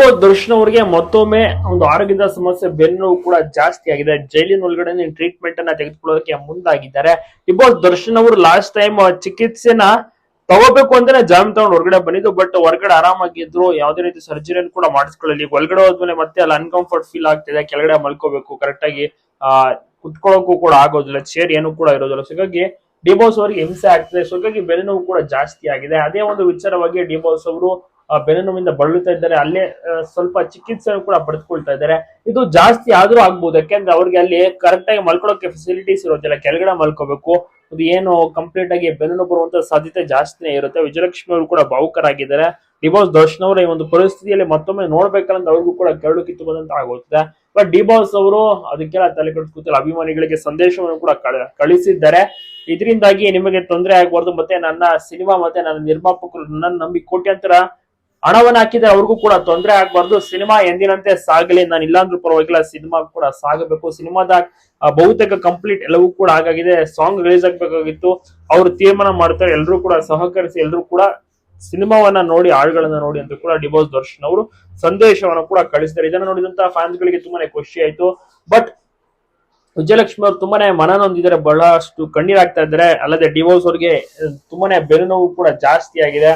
D boss Darshan ಅವರಿಗೆ ಮತ್ತೊಮ್ಮೆ ಒಂದು ಆರೋಗ್ಯದ ಸಮಸ್ಯೆ, ಬೆನ್ನು ಕೂಡ ಜಾಸ್ತಿ ಆಗಿದೆ. ಜೈಲಿನ ಒಳಗಡೆ ಟ್ರೀಟ್ಮೆಂಟ್ ಅನ್ನ ತೆಗೆದುಕೊಳ್ಳೋದಕ್ಕೆ ಮುಂದಾಗಿದ್ದಾರೆ. ಡಿಬೋಸ್ ದರ್ಶನ್ ಅವರು ಲಾಸ್ಟ್ ಟೈಮ್ ಚಿಕಿತ್ಸೆನ ತಗೋಬೇಕು ಅಂತಾನೆ ಜಾಮೀನ್ ತಗೊಂಡು ಹೊರಗಡೆ ಬಂದಿದ್ದು ಬಟ್ ಹೊರಗಡೆ ಆರಾಮಾಗಿದ್ರು ಯಾವುದೇ ರೀತಿ ಸರ್ಜರಿಯನ್ನು ಕೂಡ ಮಾಡಿಸ್ಕೊಳ್ಳಲಿ ಒಳಗಡೆ ಹೋದ್ಮೇಲೆ ಮತ್ತೆ ಅಲ್ಲಿ ಅನ್ಕಂಫರ್ಟ್ ಫೀಲ್ ಆಗ್ತಿದೆ, ಕೆಳಗಡೆ ಮಲ್ಕೋಬೇಕು ಕರೆಕ್ಟ್ ಆಗಿ, ಆ ಕೂಡ ಆಗೋದಿಲ್ಲ ಚೇರ್ ಏನು ಕೂಡ ಇರೋದಿಲ್ಲ. ಸೊ ಡಿಬೋಸ್ ಅವರಿಗೆ ಹಿಂಸೆ ಆಗ್ತಿದೆ. ಸೊ ಕೂಡ ಜಾಸ್ತಿ ಆಗಿದೆ. ಅದೇ ಒಂದು ವಿಚಾರವಾಗಿ ಡಿಬೋಸ್ ಅವರು ಬೆನ್ನು ನೋವಿಂದ ಬಳಲುತ್ತಾ ಇದ್ದಾರೆ. ಅಲ್ಲೇ ಸ್ವಲ್ಪ ಚಿಕಿತ್ಸೆ ಕೂಡ ಪಡೆದುಕೊಳ್ತಾ ಇದ್ದಾರೆ. ಇದು ಜಾಸ್ತಿ ಆದ್ರೂ ಆಗ್ಬಹುದು ಯಾಕೆಂದ್ರೆ ಅವ್ರಿಗೆ ಅಲ್ಲಿ ಕರೆಕ್ಟ್ ಆಗಿ ಮಲ್ಕೊಳ್ಳೋಕೆ ಫೆಸಿಲಿಟೀಸ್ ಇರೋದಿಲ್ಲ. ಕೆಳಗಡೆ ಮಲ್ಕೋಬೇಕು. ಅದು ಏನು ಕಂಪ್ಲೀಟ್ ಆಗಿ ಬೆನ್ನು ಬರುವಂತ ಸಾಧ್ಯತೆ ಜಾಸ್ತಿನೇ ಇರುತ್ತೆ. ವಿಜಯಲಕ್ಷ್ಮಿ ಅವರು ಕೂಡ ಭಾವುಕರಾಗಿದ್ದಾರೆ. ಡಿಬಾಸ್ ದರ್ಶನ್ ಅವರ ಈ ಒಂದು ಪರಿಸ್ಥಿತಿಯಲ್ಲಿ ಮತ್ತೊಮ್ಮೆ ನೋಡ್ಬೇಕಂತ ಅವ್ರಿಗೂ ಕೂಡ ಕೆರಳು ಕಿತ್ತು ಬಂದಂತ ಆಗುತ್ತೆ ಬಟ್ ಡಿಬಾಸ್ ಅವರು ಅದಕ್ಕೆಲ್ಲ ತಲೆ ಕೆಡಿಸ್ಕೊತಿಲ್ಲ ಅಭಿಮಾನಿಗಳಿಗೆ ಸಂದೇಶವನ್ನು ಕೂಡ ಕಳ- ಕಳಿಸಿದ್ದಾರೆ. ಇದರಿಂದಾಗಿ ನಿಮಗೆ ತೊಂದರೆ ಆಗಬಾರ್ದು. ಮತ್ತೆ ನನ್ನ ಸಿನಿಮಾ ಮತ್ತೆ ನನ್ನ ನಿರ್ಮಾಪಕರು ನನ್ನ ನಂಬಿ ಕೋಟ್ಯಾಂತರ ಹಣವನ್ನ ಹಾಕಿದ್ರೆ ಅವ್ರಿಗೂ ಕೂಡ ತೊಂದರೆ ಆಗ್ಬಾರ್ದು. ಸಿನಿಮಾ ಎಂದಿನಂತೆ ಸಾಗಲಿ, ನಾನು ಇಲ್ಲಾಂದ್ರೂ ಪರವಾಗಿಲ್ಲ, ಸಿನಿಮಾ ಕೂಡ ಸಾಗಬೇಕು. ಸಿನಿಮಾದ ಬಹುತೇಕ ಕಂಪ್ಲೀಟ್ ಎಲ್ಲವೂ ಕೂಡ ಆಗಾಗಿದೆ ಸಾಂಗ್ ರಿಲೀಸ್ ಆಗ್ಬೇಕಾಗಿತ್ತು. ಅವರು ತೀರ್ಮಾನ ಮಾಡ್ತಾರೆ. ಎಲ್ಲರೂ ಕೂಡ ಸಹಕರಿಸಿ ಎಲ್ಲರೂ ಕೂಡ ಸಿನಿಮಾವನ್ನ ನೋಡಿ, ಹಾಡುಗಳನ್ನ ನೋಡಿ ಅಂತ ಕೂಡ ಡಿಬೋಸ್ ದರ್ಶನ್ ಅವರು ಸಂದೇಶವನ್ನು ಕೂಡ ಕಳಿಸಿದ್ದಾರೆ. ಇದನ್ನ ನೋಡಿದಂತ ಫ್ಯಾನ್ಸ್ ಗಳಿಗೆ ತುಂಬಾನೇ ಖುಷಿ ಆಯ್ತು. ಬಟ್ ವಿಜಯಲಕ್ಷ್ಮಿ ಅವರು ತುಂಬಾನೇ ಮನನೊಂದಿದ್ದಾರೆ ಬಹಳಷ್ಟು ಕಣ್ಣೀರಾಗ್ತಾ ಇದ್ದಾರೆ. ಅಲ್ಲದೆ ಡಿವೋರ್ಸ್ ಅವ್ರಿಗೆ ತುಂಬಾನೇ ನೋವು ಕೂಡ ಜಾಸ್ತಿ ಆಗಿದೆ.